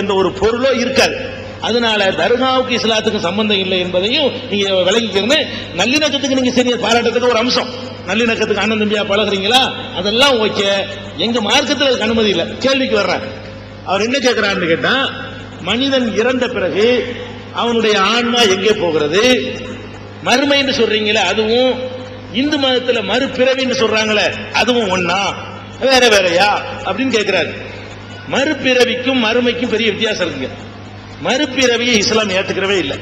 என்ற ஒரு பொருளோ இருக்காது. அதனால தர்காவுக்கு இஸ்லாத்துக்கு சம்பந்தம் இல்லை என்பதையும் நீங்க விளங்கிக்கிறது நல்லிணக்கத்துக்கு நீங்க சரி பாராட்டத்துக்கு ஒரு அம்சம். நல்லிணக்கத்துக்கு அண்ணன் தம்பியா பழகுறீங்களா? அதெல்லாம் ஓகே. எங்க மார்க்கத்தில் அதுக்கு அனுமதி இல்லை. கேள்விக்கு வர்றேன். அவர் என்ன கேட்கிறாருன்னு கேட்டா மனிதன் இறந்த பிறகு அவனுடைய ஆன்மா எங்கே போகிறது? மறுமைன்னு சொல்றீங்களே அதுவும் இந்து மதத்தில் மறுபிறவின்னு சொல்றாங்களே அதுவும் ஒன்னா வேற வேறையா? அப்படின்னு கேட்கிறாரு மறுபிறவிக்கும் மறுமைக்கும் பெரிய வித்தியாசம் இருக்குங்க. மறுபிறவியை இஸ்லாம் ஏத்துக்கிறவே இல்லை.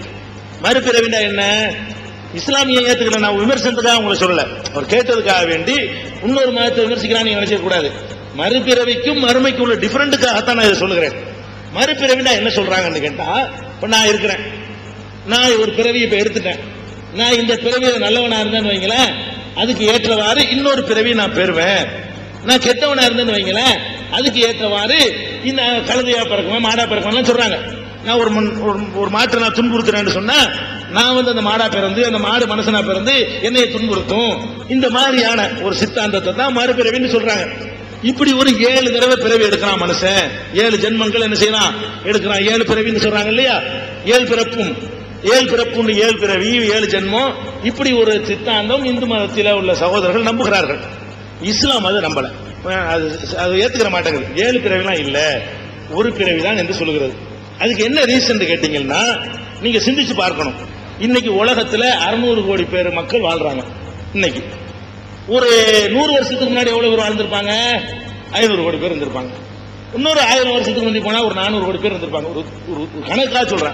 மறுபிறவினா என்ன? இஸ்லாமிய ஏத்துக்கல. நான் விமர்சனத்துக்காக உங்களை சொல்லல. அவர் கேட்டதுக்காக வேண்டி இன்னொரு மதத்தை விமர்சிக்கிறான்னு நினைச்ச கூடாது. மறுபிறவிக்கும் மறுமைக்கும் உள்ள டிஃபரெண்ட்டுக்காகத்தான் நான் இதை சொல்லுகிறேன். மறுபிறவினா என்ன சொல்றாங்கன்னு கேட்டா இப்ப நான் இருக்கிறேன். நான் ஒரு பிறவியை இப்ப எடுத்துட்டேன். நான் இந்த பிறவியில நல்லவனா இருந்தேன்னு வைங்களேன். அதுக்கு ஏற்றவாறு இன்னொரு பிறவி நான் பெறுவேன். நான் கெட்டவனா இருந்தேன்னு வைங்களேன். அதுக்கு ஏற்றவாறு இந்த கழுதையா பிறக்கவன் மாடா பிறக்குவேன் சொல்றாங்க. நான் ஒரு மண்- ஒரு- ஒரு மாட்டை நான் துன்புறுத்துறேன்னு சொன்னா நான் வந்து அந்த மாடா பிறந்து அந்த மாடு மனுஷனா பிறந்து என்னைய துன்புறுத்தும். இந்த மாதிரியான ஒரு சித்தாந்தத்தை தான் மறுபிறவின்னு சொல்றாங்க. இப்படி ஒரு ஏழு தடவை பிறவி எடுக்கிறான் மனுஷன். ஏழு ஜென்மங்கள் என்ன செய்யலாம்? எடுக்கிறான். ஏழு பிறவின்னு சொல்றாங்க இல்லையா? ஏழு பிறப்பும். ஏழு பிறப்புன்னு ஏழு பிறவி ஏழு ஜென்மம். இப்படி ஒரு சித்தாந்தம் இந்து மதத்தில உள்ள சகோதரர்கள் நம்புகிறார்கள். இஸ்லாம் அது நம்பலை. அது அது ஏத்துக்கிற மாட்டேங்குது. ஏழு பிறவிலாம் இல்லை ஒரு பிறவிதான் என்று சொல்லுகிறது. அதுக்கு என்ன ரீசன் கேட்டீங்கன்னா நீங்க சிந்திச்சு பார்க்கணும். இன்னைக்கு உலகத்தில் அறுநூறு கோடி பேர் மக்கள் வாழ்றாங்க இன்னைக்கு. ஒரு நூறு வருஷத்துக்கு முன்னாடி எவ்வளவு பேர் வாழ்ந்திருப்பாங்க? ஐநூறு கோடி பேர் இருந்திருப்பாங்க. இன்னொரு ஆயிரம் வருஷத்துக்கு முந்தி போனா ஒரு நானூறு கோடி பேர் இருந்திருப்பாங்க. ஒரு ஒரு ஒரு சொல்றேன்.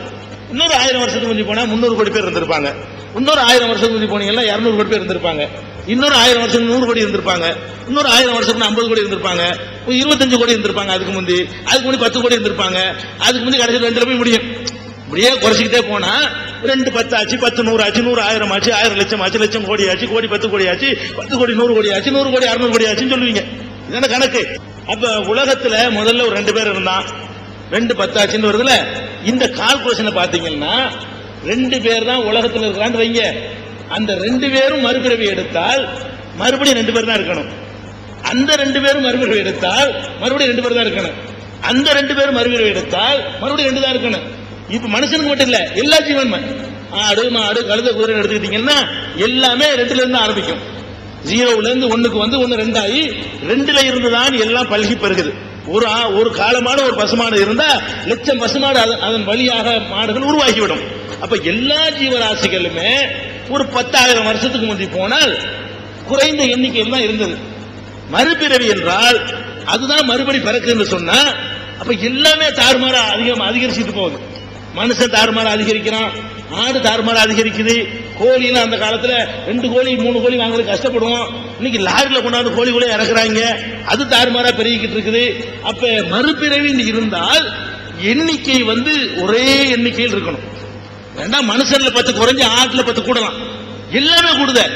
இன்னொரு ஆயிரம் வருஷத்துக்கு முந்தி போனா முந்நூறு கோடி பேர் இருந்திருப்பாங்க. இன்னொரு ஆயிரம் வருஷத்துக்கு முந்தி போனீங்கன்னா இரநூறு கோடி பேர் இருந்திருப்பாங்க. இன்னொரு ஆயிரம் வருஷம் நூறு கோடி இருந்திருப்பாங்க. இன்னொரு ஆயிரம் வருஷம் ஐம்பது கோடி இருந்திருப்பாங்க. இருபத்தஞ்சு கோடி இருந்திருப்பாங்க அதுக்கு முந்தி. அதுக்கு முந்தி பத்து கோடி இருந்திருப்பாங்க. அதுக்கு முந்தி கடைசி ரெண்டு போய் முடியும். இப்படியே குறைச்சிக்கிட்டே போனா ரெண்டு பத்து ஆச்சு பத்து நூறு ஆச்சு நூறு ஆயிரம் ஆச்சு ஆயிரம் லட்சம் ஆச்சு லட்சம் கோடி ஆச்சு கோடி பத்து கோடி ஆச்சு பத்து கோடி நூறு கோடி ஆச்சு நூறு கோடி அறுநூறு கோடி ஆச்சுன்னு சொல்லுவீங்க. இதான கணக்கு. அப்ப உலகத்துல முதல்ல ஒரு ரெண்டு பேர் இருந்தான். ரெண்டு பத்தாச்சுன்னு வருதுல. இந்த கால்குலேஷனை பாத்தீங்கன்னா ரெண்டு பேர் தான் உலகத்துல இருக்கிறான்னு வைங்க. அந்த ரெண்டு பேரும் மறுபிறவி எடுத்தால் மறுபடியும் ரெண்டு பேர் தான் இருக்கணும். அந்த ரெண்டு பேரும் மறுபிறவி எடுத்தால் மறுபடியும் ரெண்டு பேர் தான் இருக்கணும். அந்த ரெண்டு பேரும் மறுபிறவி எடுத்தால் மறுபடியும் ரெண்டு தான் இருக்கணும். இப்ப மனுஷனுக்கு மட்டும் இல்ல எல்லா ஜீவன் ஆடு மாடு கழுத குதிரை எடுத்துக்கிட்டீங்கன்னா எல்லாமே ரெண்டுல இருந்து ஆரம்பிக்கும். ஜீரோல இருந்து ஒண்ணுக்கு வந்து ஒண்ணு ரெண்டாயி ரெண்டுல இருந்து தான் எல்லாம் பல்கி பெருகுது. ஒரு ஆ- ஒரு காலமான ஒரு பசுமாடு இருந்தா லட்சம் பசுமாடு அதன் வழியாக மாடுகள் உருவாகிவிடும். அப்ப எல்லா ஜீவராசிகளுமே ஒரு பத்தாயிரம் வருஷத்துக்கு முந்தி போனால் குறைந்த எண்ணிக்கையில் தான் இருந்தது. மறுபிறவி என்றால் அதுதான் மறுபடி பிறக்குன்னு சொன்னா அப்ப எல்லாமே தாறுமாற அதிகம் அதிகரிச்சுட்டு போகுது. மனுஷன் தாறுமாற அதிகரிக்கிறான் ஆடு தாறுமாற அதிகரிக்குது கோழிலாம் அந்த காலத்துல ரெண்டு கோழி மூணு கோழி வாங்குறது கஷ்டப்படுவோம். இன்னைக்கு லாரியில கொண்டாந்து கோழி கூட இறக்குறாங்க. அது தாறுமாறா பெருகிக்கிட்டு இருக்குது. அப்ப மறுபிறவி இருந்தால் எண்ணிக்கை வந்து ஒரே எண்ணிக்கையில் இருக்கணும். வேண்டாம் மனுஷன்ல பத்து குறைஞ்சு ஆட்டுல பத்து கூடலாம். எல்லாமே கூடுத.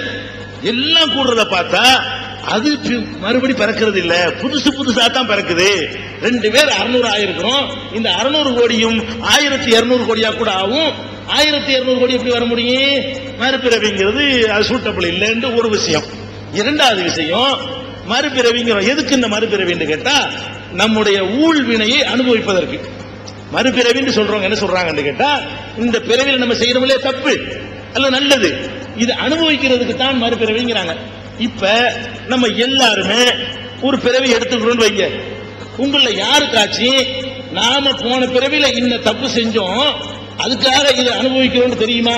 எல்லாம் கூடுறத பார்த்தா அது மறுபடி பிறக்கிறது இல்ல. புதுசு புதுசா தான் பிறக்குது. ரெண்டு பேர் அறுநூறு ஆயிருக்கிறோம். இந்த அறுநூறு கோடியும் ஆயிரத்தி இருநூறு கோடியா கூட ஆகும். ஆயிரத்தி இருநூறு கோடி எப்படி வர முடியும்? மறுபிறவிங்கிறது அது சூட்டபிள் இல்லைன்னு ஒரு விஷயம். இரண்டாவது விஷயம் மறுபிறவிங்கிறோம் எதுக்கு இந்த மறுபிறவின்னு கேட்டா நம்முடைய ஊழ்வினையை அனுபவிப்பதற்கு. மறுபிறவின்னு சொல்றவங்க என்ன சொல்றாங்கன்னு கேட்டா இந்த பிறவியில் நம்ம செய்யறோம்லே தப்பு. அல்ல நல்லது. இது அனுபவிக்கிறதுக்கு தான் மறுபிறவிங்கிறாங்க. இப்ப நம்ம எல்லாருமே ஒரு பிறவி எடுத்துக்கிறோம்னு வைங்க. உங்கள யாருக்காச்சு நாம போன பிறவில இன்ன தப்பு செஞ்சோம் அதுக்காக இதை அனுபவிக்கிறோம்னு தெரியுமா?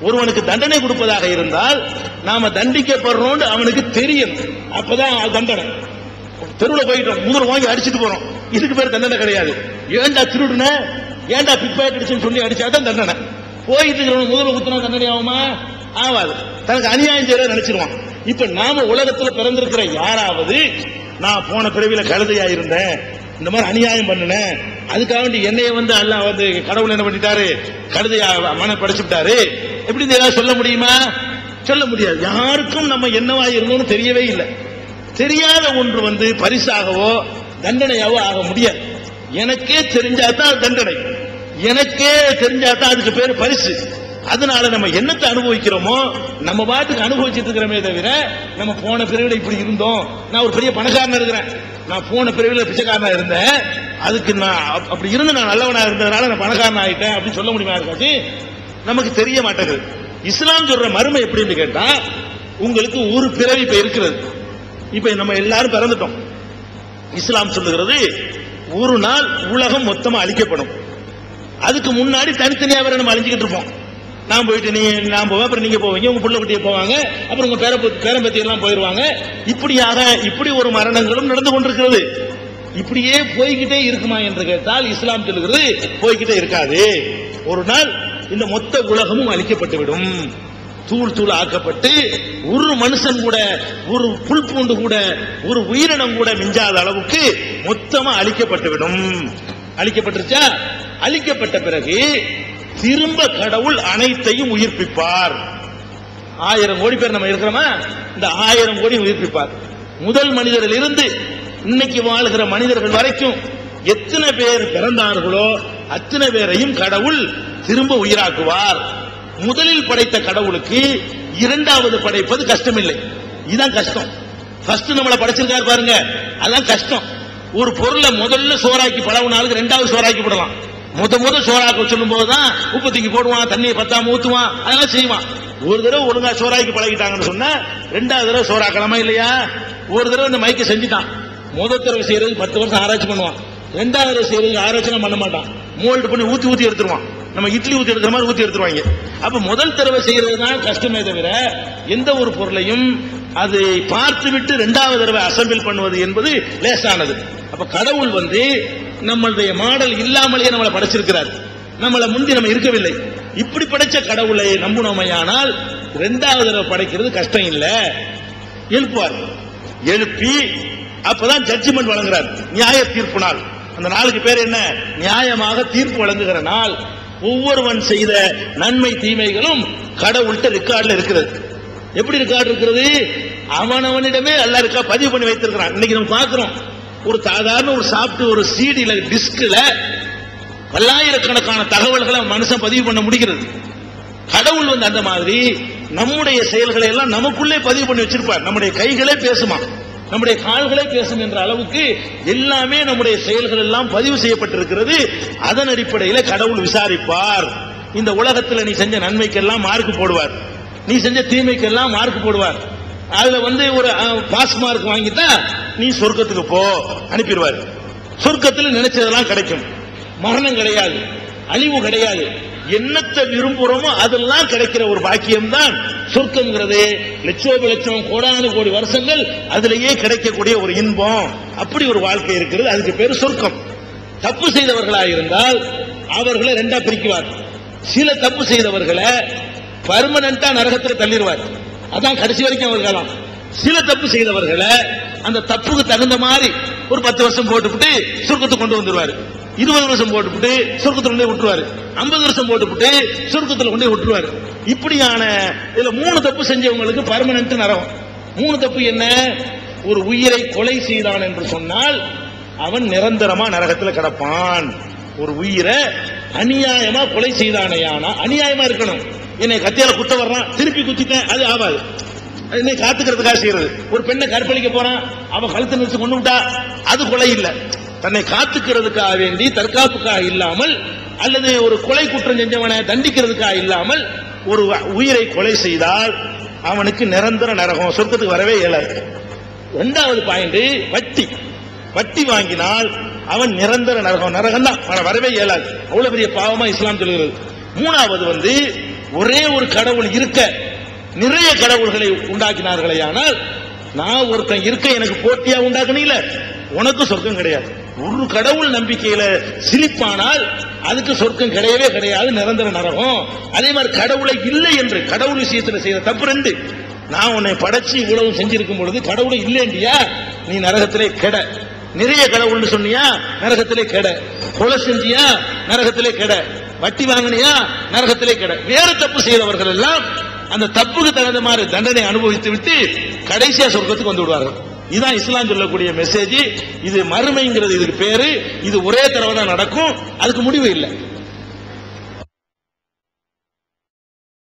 ஒருவனுக்கு தண்டனை கொடுப்பதாக இருந்தால் நாம தண்டிக்கப்படுறோம்னு அவனுக்கு தெரியும். அப்பதான் தண்டனை. தெருவில் போயிட்டோம். முதல் வாங்கி அடிச்சுட்டு போறோம். இதுக்கு பேர் தண்டனை கிடையாது. ஏன்டா திருடுன? ஏன்டா பிக்பாக்கெட் அடிச்சுன்னு சொல்லி அடிச்சாதான் தண்டனை. போயிட்டு இருக்கிறவன் முதல்ல குத்துனா தண்டனை ஆகுமா? ஆகாது தனக்கு அநியாயம் செய்யற நினைச்சிருவான். இப்ப நாம உலகத்துல பிறந்திருக்கிற யாராவது நான் போன பிறவியில கழுதையா இருந்தேன் இந்த மாதிரி அநியாயம் பண்ணினேன் அதுக்காக வேண்டி என்னைய வந்து எல்லாம் வந்து கடவுள் என்ன பண்ணிட்டாரு? கழுதையா மன படைச்சுட்டாரு. எப்படி இந்த ஏதாவது சொல்ல முடியுமா? சொல்ல முடியாது. யாருக்கும் நம்ம என்னவா இருந்தோம்னு தெரியவே இல்லை. தெரியாத ஒன்று வந்து பரிசாகவோ தண்டனையாவோ ஆக முடியாது. எனக்கே தெரிஞ்சாதான் அது தண்டனை. எனக்கே தெரிஞ்சாதான் அதுக்கு பேர் பரிசு. அதனால நம்ம என்னத்தை அனுபவிக்கிறோமோ நம்ம பாட்டுக்கு அனுபவிச்சுட்டு இருக்கிறோமே தவிர நம்ம போன பிரிவில் இப்படி இருந்தோம். நான் ஒரு பெரிய பணக்காரனா இருக்கிறேன். நான் போன பிரிவில் பிச்சைக்காரனா இருந்தேன். அதுக்கு நான் அப்- அப்படி இருந்து நான் நல்லவனா இருந்ததுனால நான் பணக்காரன் ஆகிட்டேன் அப்படின்னு சொல்ல முடியுமா இருக்காச்சு நமக்கு தெரிய மாட்டேங்குது. இஸ்லாம் சொல்ற மருமை எப்படின்னு கேட்டா உங்களுக்கு ஒரு பிறவி இப்ப இருக்கிறது. இப்ப நம்ம எல்லாரும் பிறந்துட்டோம். இஸ்லாம் சொல்லுகிறது ஒரு நாள் உலகம் மொத்தமா அழிக்கப்படும். அதுக்கு முன்னாடி தனித்தனியா வேற நம்ம அழிஞ்சுக்கிட்டு இருப்போம். நான் போயிட்டு நீ நான் போவேன் அப்புறம் நீங்க போவீங்க உங்க புள்ள குட்டியை போவாங்க அப்புறம் உங்க பேர பேரம்பத்தி எல்லாம் போயிருவாங்க. இப்படியாக இப்படி ஒரு மரணங்களும் நடந்து கொண்டிருக்கிறது. இப்படியே போய்கிட்டே இருக்குமா என்று கேட்டால் இஸ்லாம் சொல்லுகிறது போய்கிட்டே இருக்காது. ஒரு நாள் இந்த மொத்த உலகமும் அழிக்கப்பட்டுவிடும். தூள் தூள் ஆக்கப்பட்டு ஒரு மனுஷன் கூட ஒரு புல் பூண்டு கூட ஒரு உயிரினம் கூட மிஞ்சாத அளவுக்கு மொத்த சுத்தமா அழிக்கப்பட்டுவிடும். அழிக்கப்பட்டுருச்சா? அழிக்கப்பட்ட பிறகு திரும்ப கடவுள் அனைத்தையும் உயிர்ப்பிப்பார். ஆயிரம் கோடி பேர் நம்ம இருக்கிறோமா? இந்த ஆயிரம் கோடி உயிர்ப்பிப்பார். முதல் மனிதரில் இருந்து இன்னைக்கு வாழ்கிற மனிதர்கள் வரைக்கும் எத்தனை பேர் பிறந்தார்களோ அத்தனை பேரையும் கடவுள் திரும்ப உயிராக்குவார். முதலில் படைத்த கடவுளுக்கு இரண்டாவது படைப்பது கஷ்டமில்லை. இதுதான் கஷ்டம். ஃபர்ஸ்ட் நம்மளை படைச்சிருக்காரு பாருங்க. அதான் கஷ்டம். ஒரு பொருளை முதல்ல சோறாக்கி பழகுனாலுக்கு ரெண்டாவது சோறாக்கி விடலாம் முத முத சோறாக்க சொல்லும் போதுதான் உப்பு தூக்கி போடுவான் தண்ணியை பத்தாம ஊத்துவான் அதெல்லாம் செய்வான். ஒரு தடவை ஒழுங்கா சோறாக்கி பழகிட்டாங்கன்னு சொன்னா ரெண்டாவது தடவை சோறாக்கலாமா இல்லையா? ஒரு தடவை இந்த மைக்கை செஞ்சுட்டான். முதல் தடவை செய்யறதுக்கு பத்து வருஷம் ஆராய்ச்சி பண்ணுவான். ரெண்டாவது தடவை செய்யறதுக்கு ஆராய்ச்சி பண்ண மாட்டான். மோல்டு பண்ணி ஊத்தி ஊத்தி எடுத்துருவான். நம்ம இட்லி ஊத்தி எடுக்கிற மாதிரி ஊத்தி எடுத்துருவாங்க. அப்ப முதல் தடவை செய்யறது தான் கஷ்டமே தவிர எந்த ஒரு பொருளையும் அதை பார்த்து விட்டு ரெண்டாவது தடவை அசம்பிள் பண்ணுவது என்பது லேசானது. அப்ப கடவுள் வந்து நம்மளுடைய மாடல் இல்லாமலேயே நம்மளை படைச்சிருக்கிறார். நம்மளை முந்தி நம்ம இருக்கவில்லை. இப்படி படைச்ச கடவுளை நம்புனோமையானால் ரெண்டாவது தடவை படைக்கிறது கஷ்டம் இல்ல. எழுப்புவார். எழுப்பி அப்பதான் ஜட்ஜ்மெண்ட் வழங்குறார். நியாய தீர்ப்பு நாள். அந்த நாளுக்கு பேர் என்ன? நியாயமாக தீர்ப்பு வழங்குகிற நாள். ஒவ்வொருவன் செய்த நன்மை தீமைகளும் கடவுள்கிட்ட ரெக்கார்ட்ல இருக்கிறது எப்படி ரெக்கார்டு இருக்கிறது அவனவனிடமே எல்லாருக்கா பதிவு பண்ணி வைத்திருக்கிறான். இன்னைக்கு நம்ம பார்க்கிறோம். ஒரு சாதாரண ஒரு சாப்பிட்டு ஒரு சீடியில் டிஸ்கில் பல்லாயிரக்கணக்கான தகவல்களை மனுஷன் பதிவு பண்ண முடிகிறது. கடவுள் வந்து அந்த மாதிரி நம்முடைய செயல்களை எல்லாம் நமக்குள்ளே பதிவு பண்ணி வச்சிருப்பார். நம்முடைய கைகளே பேசுமா? நம்முடைய கால்களே பேசும் என்ற அளவுக்கு எல்லாமே நம்முடைய செயல்கள் எல்லாம் பதிவு செய்யப்பட்டிருக்கிறது. அதன் அடிப்படையில் கடவுள் விசாரிப்பார். இந்த உலகத்தில் நீ செஞ்ச நன்மைக்கெல்லாம் மார்க் போடுவார். நீ செஞ்ச தீமைக்கெல்லாம் மார்க் போடுவார். அதுல வந்து ஒரு பாஸ் மார்க் வாங்கிட்டா நீ சொர்க்கத்துக்கு போ அனுப்பிடுவார். சொர்க்கத்தில் நினைச்சதெல்லாம் கிடைக்கும். மரணம் கிடையாது. அழிவு கிடையாது. என்னத்தை விரும்புறோமோ அதெல்லாம் கிடைக்கிற ஒரு பாக்கியம் தான் சொர்க்கம்ங்கிறது லட்சோப லட்சம் கோடானு கோடி வருஷங்கள் அதிலேயே கிடைக்கக்கூடிய ஒரு இன்பம். அப்படி ஒரு வாழ்க்கை இருக்கிறது. அதுக்கு பேர் சொர்க்கம். தப்பு செய்தவர்களா இருந்தால் அவர்களை ரெண்டா பிரிக்குவார். சில தப்பு செய்தவர்களை பர்மனண்டா நரகத்தில் தள்ளிடுவார். அதான் கடைசி வரைக்கும் அவர் காலம். சில தப்பு செய்தவர்களை அந்த தப்புக்கு தகுந்த மாதிரி ஒரு பத்து வருஷம் போட்டுவிட்டு சுருக்கத்தை கொண்டு வந்துருவாரு. இருபது வருஷம் போட்டுவிட்டு சுருக்கத்தில் கொண்டே விட்டுருவாரு. ஐம்பது வருஷம் போட்டுவிட்டு சுருக்கத்தில் கொண்டே விட்டுருவாரு. இப்படியான இதுல மூணு தப்பு செஞ்சவங்களுக்கு பர்மனன்ட் நரகம். மூணு தப்பு என்ன? ஒரு உயிரை கொலை செய்தான் என்று சொன்னால் அவன் நிரந்தரமா நரகத்தில் கிடப்பான். ஒரு உயிரை அநியாயமா கொலை செய்தானேயானா அநியாயமா இருக்கணும். என்னை கத்தியால குத்த வர்றான் திருப்பி குத்திட்டேன் அது ஆகாது. என்னை காத்துக்கிறதுக்காக செய்யறது. ஒரு பெண்ணை கற்பழிக்க போறான் அவன் கழுத்தை நிறுத்தி கொண்டு விட்டா அது கொலை இல்லை. தன்னை காத்துக்கிறதுக்காக வேண்டி தற்காப்புக்காக இல்லாமல் அல்லது ஒரு கொலை குற்றம் செஞ்சவனை தண்டிக்கிறதுக்காக இல்லாமல் ஒரு உயிரை கொலை செய்தால் அவனுக்கு நிரந்தர நரகம். சொர்க்கத்துக்கு வரவே இயலாது ரெண்டாவது பாயிண்ட் வட்டி. வட்டி வாங்கினால் அவன் நிரந்தர நரகம். நரகம் தான் வரவே இயலாது. அவ்வளவு பெரிய பாவமா இஸ்லாம் சொல்கிறது மூணாவது வந்து ஒரே ஒரு கடவுள் இருக்க நிறைய கடவுள்களை உண்டாக்கினார்களே ஆனால் நான் ஒருத்தன் இருக்க எனக்கு போட்டியா உண்டாக்குனீல உனக்கு சொர்க்கம் கிடையாது. ஒரு கடவுள் நம்பிக்கையில சிரிப்பானால் அதுக்கு சொர்க்கம் கிடையவே கிடையாது நிரந்தர நரகம். அதே மாதிரி கடவுளை இல்லை என்று கடவுள் விஷயத்துல செய்த தப்பு ரெண்டு. நான் உன்னை படைச்சு இவ்வளவு செஞ்சிருக்கும் பொழுது கடவுளை இல்லைண்டியா நீ நரகத்திலே கெட. நிறைய கடவுள்னு சொன்னியா? நரகத்திலே கெட. கொலை செஞ்சியா? நரகத்திலே கெட. வட்டி வாங்கினியா? நரகத்திலே கிட வேற தப்பு செய்தவர்கள் எல்லாம் அந்த தப்புக்கு தகுந்த மாதிரி தண்டனை அனுபவித்து விட்டு கடைசியா சொர்க்கத்துக்கு வந்து விடுவார்கள். இதுதான் இஸ்லாம் சொல்லக்கூடிய மெசேஜ் இது மறுமைங்கிறது இதுக்கு பேரு. இது ஒரே தடவை தான் நடக்கும். அதுக்கு முடிவு இல்லை.